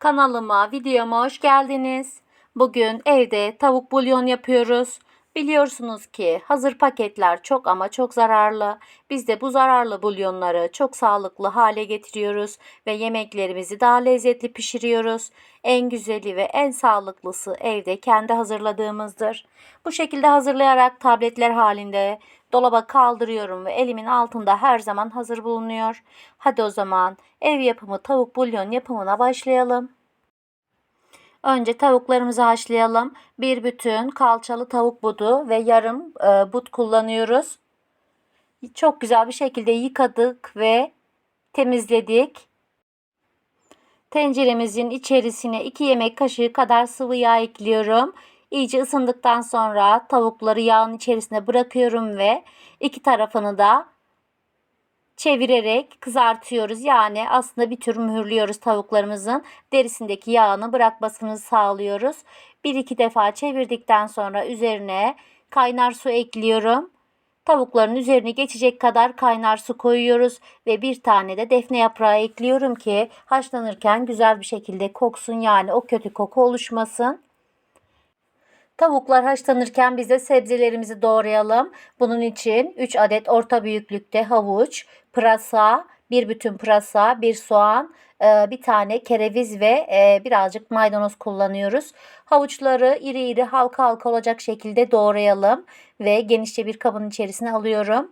Kanalıma, videoma hoş geldiniz. Bugün evde tavuk bulyon yapıyoruz. Biliyorsunuz ki hazır paketler çok ama çok zararlı. Biz de bu zararlı bulyonları çok sağlıklı hale getiriyoruz ve yemeklerimizi daha lezzetli pişiriyoruz. En güzeli ve en sağlıklısı evde kendi hazırladığımızdır. Bu şekilde hazırlayarak tabletler halinde dolaba kaldırıyorum ve elimin altında her zaman hazır bulunuyor. Hadi o zaman ev yapımı tavuk bulyon yapımına başlayalım. Önce tavuklarımızı haşlayalım. Bir bütün kalçalı tavuk budu ve yarım e, but kullanıyoruz. Çok güzel bir şekilde yıkadık ve temizledik. Tenceremizin içerisine 2 yemek kaşığı kadar sıvı yağ ekliyorum. İyice ısındıktan sonra tavukları yağın içerisine bırakıyorum ve iki tarafını da çevirerek kızartıyoruz. Yani aslında bir tür mühürlüyoruz tavuklarımızın derisindeki yağını bırakmasını sağlıyoruz. Bir iki defa çevirdikten sonra üzerine kaynar su ekliyorum. Tavukların üzerine geçecek kadar kaynar su koyuyoruz ve bir tane de defne yaprağı ekliyorum ki haşlanırken güzel bir şekilde koksun yani o kötü koku oluşmasın. Tavuklar haşlanırken biz de sebzelerimizi doğrayalım. Bunun için 3 adet orta büyüklükte havuç, pırasa, bir bütün pırasa, bir soğan, bir tane kereviz ve birazcık maydanoz kullanıyoruz. Havuçları iri iri halka halka olacak şekilde doğrayalım ve genişçe bir kabın içerisine alıyorum.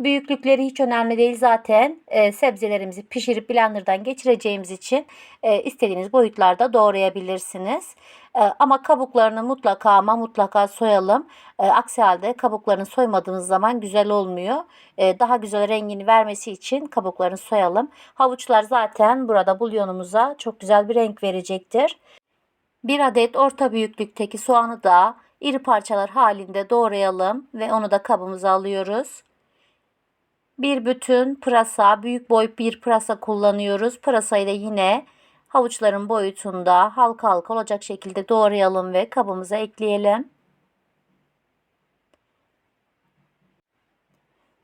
Büyüklükleri hiç önemli değil zaten e, sebzelerimizi pişirip blenderdan geçireceğimiz için e, istediğiniz boyutlarda doğrayabilirsiniz. E, ama kabuklarını mutlaka ama mutlaka soyalım. E, aksi halde kabuklarını soymadığımız zaman güzel olmuyor. E, daha güzel rengini vermesi için kabuklarını soyalım. Havuçlar zaten burada bulyonumuza çok güzel bir renk verecektir. Bir adet orta büyüklükteki soğanı da iri parçalar halinde doğrayalım ve onu da kabımıza alıyoruz. Bir bütün pırasa, büyük boy bir pırasa kullanıyoruz. Pırasayı da yine havuçların boyutunda halka halka olacak şekilde doğrayalım ve kabımıza ekleyelim.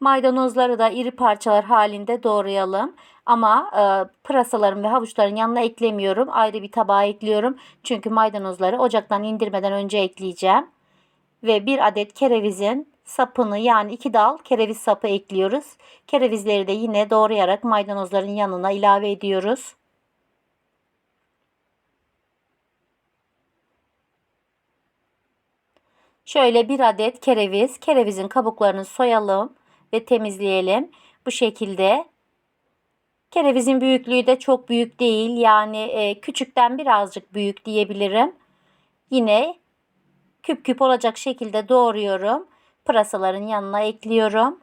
Maydanozları da iri parçalar halinde doğrayalım. Ama e, pırasaların ve havuçların yanına eklemiyorum. Ayrı bir tabağa ekliyorum. Çünkü maydanozları ocaktan indirmeden önce ekleyeceğim. Ve bir adet kerevizin sapını yani iki dal kereviz sapı ekliyoruz. Kerevizleri de yine doğrayarak maydanozların yanına ilave ediyoruz. Şöyle bir adet kereviz, kerevizin kabuklarını soyalım ve temizleyelim. Bu şekilde kerevizin büyüklüğü de çok büyük değil. Yani e, küçükten birazcık büyük diyebilirim. Yine küp küp olacak şekilde doğruyorum pırasaların yanına ekliyorum.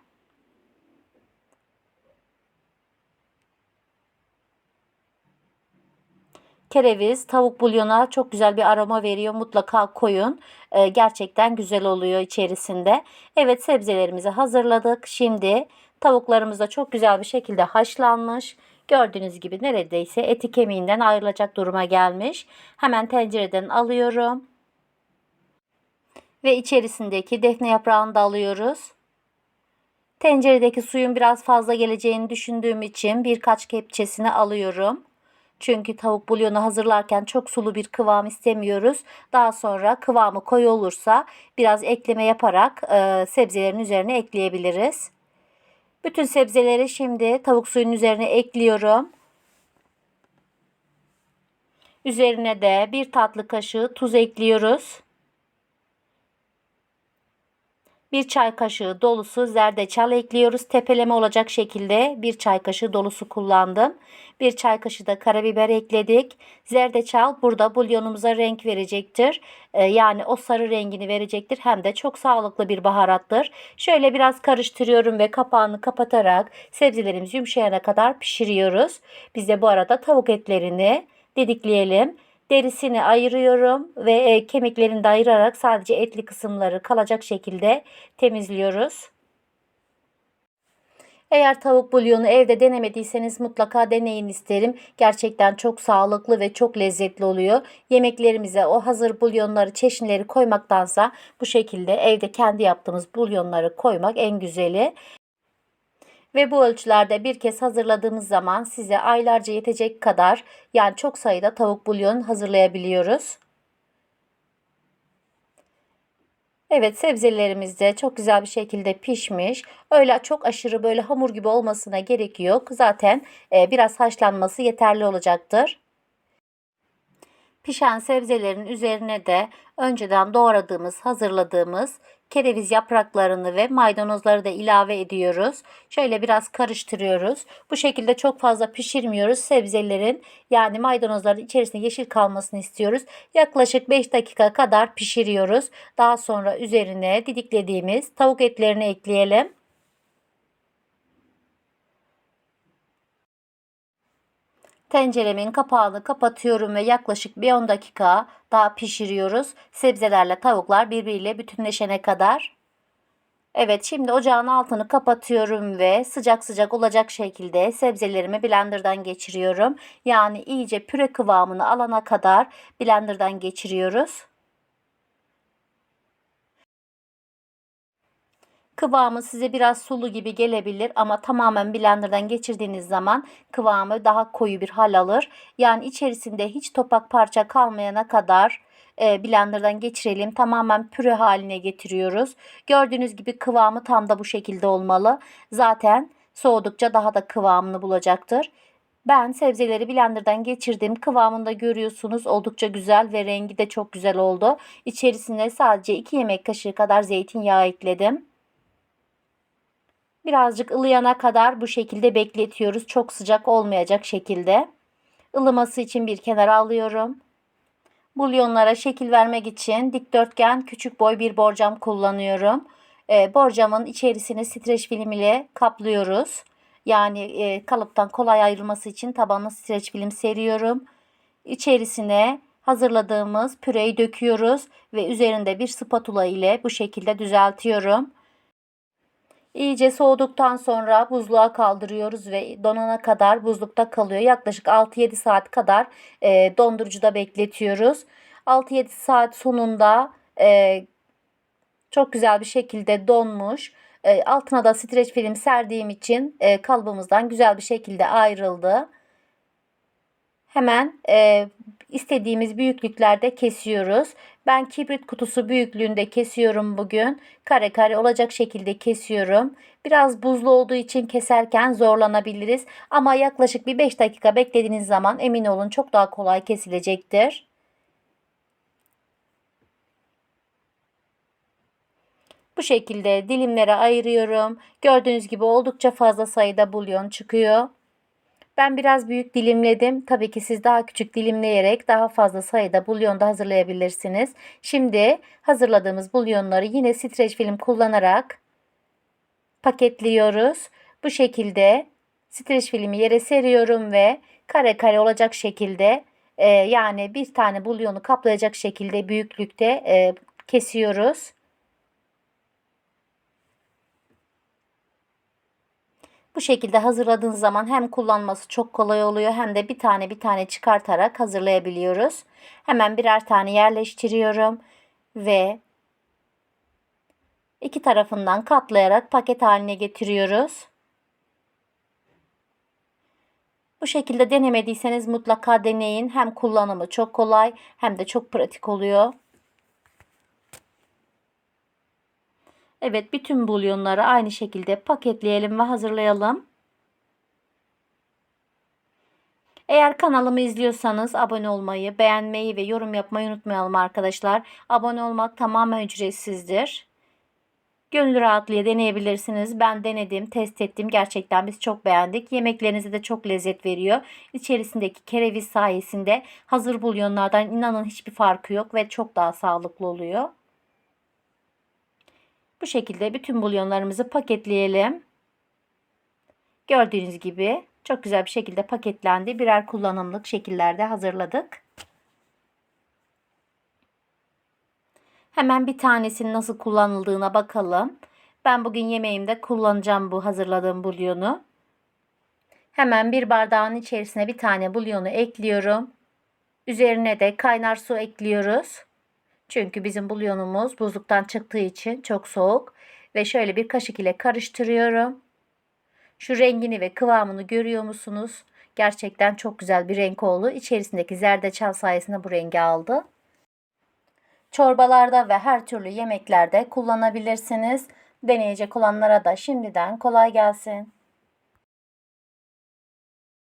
Kereviz tavuk bulyona çok güzel bir aroma veriyor. Mutlaka koyun. Ee, gerçekten güzel oluyor içerisinde. Evet sebzelerimizi hazırladık. Şimdi tavuklarımız da çok güzel bir şekilde haşlanmış. Gördüğünüz gibi neredeyse eti kemiğinden ayrılacak duruma gelmiş. Hemen tencereden alıyorum ve içerisindeki defne yaprağını da alıyoruz. Tenceredeki suyun biraz fazla geleceğini düşündüğüm için birkaç kepçesini alıyorum. Çünkü tavuk bulyonu hazırlarken çok sulu bir kıvam istemiyoruz. Daha sonra kıvamı koyu olursa biraz ekleme yaparak e, sebzelerin üzerine ekleyebiliriz. Bütün sebzeleri şimdi tavuk suyunun üzerine ekliyorum. Üzerine de bir tatlı kaşığı tuz ekliyoruz. Bir çay kaşığı dolusu zerdeçal ekliyoruz. Tepeleme olacak şekilde bir çay kaşığı dolusu kullandım. Bir çay kaşığı da karabiber ekledik. Zerdeçal burada bulyonumuza renk verecektir. Ee, yani o sarı rengini verecektir. Hem de çok sağlıklı bir baharattır. Şöyle biraz karıştırıyorum ve kapağını kapatarak sebzelerimiz yumuşayana kadar pişiriyoruz. Biz de bu arada tavuk etlerini didikleyelim. Derisini ayırıyorum ve e, kemiklerini de ayırarak sadece etli kısımları kalacak şekilde temizliyoruz. Eğer tavuk bulyonu evde denemediyseniz mutlaka deneyin isterim. Gerçekten çok sağlıklı ve çok lezzetli oluyor. Yemeklerimize o hazır bulyonları, çeşnileri koymaktansa bu şekilde evde kendi yaptığımız bulyonları koymak en güzeli. Ve bu ölçülerde bir kez hazırladığımız zaman size aylarca yetecek kadar yani çok sayıda tavuk bulyon hazırlayabiliyoruz. Evet sebzelerimiz de çok güzel bir şekilde pişmiş. Öyle çok aşırı böyle hamur gibi olmasına gerek yok. Zaten e, biraz haşlanması yeterli olacaktır. Pişen sebzelerin üzerine de önceden doğradığımız, hazırladığımız kereviz yapraklarını ve maydanozları da ilave ediyoruz. Şöyle biraz karıştırıyoruz. Bu şekilde çok fazla pişirmiyoruz. Sebzelerin yani maydanozların içerisinde yeşil kalmasını istiyoruz. Yaklaşık 5 dakika kadar pişiriyoruz. Daha sonra üzerine didiklediğimiz tavuk etlerini ekleyelim. Tenceremin kapağını kapatıyorum ve yaklaşık bir 10 dakika daha pişiriyoruz. Sebzelerle tavuklar birbiriyle bütünleşene kadar. Evet şimdi ocağın altını kapatıyorum ve sıcak sıcak olacak şekilde sebzelerimi blenderdan geçiriyorum. Yani iyice püre kıvamını alana kadar blenderdan geçiriyoruz. Kıvamı size biraz sulu gibi gelebilir ama tamamen blenderdan geçirdiğiniz zaman kıvamı daha koyu bir hal alır. Yani içerisinde hiç topak parça kalmayana kadar e, blenderdan geçirelim. Tamamen püre haline getiriyoruz. Gördüğünüz gibi kıvamı tam da bu şekilde olmalı. Zaten soğudukça daha da kıvamını bulacaktır. Ben sebzeleri blenderdan geçirdim. Kıvamında görüyorsunuz oldukça güzel ve rengi de çok güzel oldu. İçerisine sadece 2 yemek kaşığı kadar zeytinyağı ekledim. Birazcık ılıyana kadar bu şekilde bekletiyoruz. Çok sıcak olmayacak şekilde. Ilıması için bir kenara alıyorum. Bulyonlara şekil vermek için dikdörtgen küçük boy bir borcam kullanıyorum. E, borcamın içerisini streç film ile kaplıyoruz. Yani e, kalıptan kolay ayrılması için tabanına streç film seriyorum. İçerisine hazırladığımız püreyi döküyoruz ve üzerinde bir spatula ile bu şekilde düzeltiyorum. İyice soğuduktan sonra buzluğa kaldırıyoruz ve donana kadar buzlukta kalıyor. Yaklaşık 6-7 saat kadar e, dondurucuda bekletiyoruz. 6-7 saat sonunda e, çok güzel bir şekilde donmuş. E, altına da streç film serdiğim için e, kalıbımızdan güzel bir şekilde ayrıldı. Hemen e, istediğimiz büyüklüklerde kesiyoruz. Ben kibrit kutusu büyüklüğünde kesiyorum bugün. Kare kare olacak şekilde kesiyorum. Biraz buzlu olduğu için keserken zorlanabiliriz. Ama yaklaşık bir 5 dakika beklediğiniz zaman emin olun çok daha kolay kesilecektir. Bu şekilde dilimlere ayırıyorum. Gördüğünüz gibi oldukça fazla sayıda bulyon çıkıyor. Ben biraz büyük dilimledim. Tabii ki siz daha küçük dilimleyerek daha fazla sayıda bulyon da hazırlayabilirsiniz. Şimdi hazırladığımız bulyonları yine streç film kullanarak paketliyoruz. Bu şekilde streç filmi yere seriyorum ve kare kare olacak şekilde e, yani bir tane bulyonu kaplayacak şekilde büyüklükte e, kesiyoruz. Bu şekilde hazırladığınız zaman hem kullanması çok kolay oluyor hem de bir tane bir tane çıkartarak hazırlayabiliyoruz. Hemen birer tane yerleştiriyorum ve iki tarafından katlayarak paket haline getiriyoruz. Bu şekilde denemediyseniz mutlaka deneyin. Hem kullanımı çok kolay hem de çok pratik oluyor. Evet bütün bulyonları aynı şekilde paketleyelim ve hazırlayalım. Eğer kanalımı izliyorsanız abone olmayı, beğenmeyi ve yorum yapmayı unutmayalım arkadaşlar. Abone olmak tamamen ücretsizdir. Gönül rahatlığıyla deneyebilirsiniz. Ben denedim, test ettim. Gerçekten biz çok beğendik. Yemeklerinize de çok lezzet veriyor. İçerisindeki kereviz sayesinde hazır bulyonlardan inanın hiçbir farkı yok ve çok daha sağlıklı oluyor. Bu şekilde bütün bulyonlarımızı paketleyelim. Gördüğünüz gibi çok güzel bir şekilde paketlendi. Birer kullanımlık şekillerde hazırladık. Hemen bir tanesinin nasıl kullanıldığına bakalım. Ben bugün yemeğimde kullanacağım bu hazırladığım bulyonu. Hemen bir bardağın içerisine bir tane bulyonu ekliyorum. Üzerine de kaynar su ekliyoruz. Çünkü bizim bulyonumuz buzluktan çıktığı için çok soğuk. Ve şöyle bir kaşık ile karıştırıyorum. Şu rengini ve kıvamını görüyor musunuz? Gerçekten çok güzel bir renk oldu. İçerisindeki zerdeçal sayesinde bu rengi aldı. Çorbalarda ve her türlü yemeklerde kullanabilirsiniz. Deneyecek olanlara da şimdiden kolay gelsin.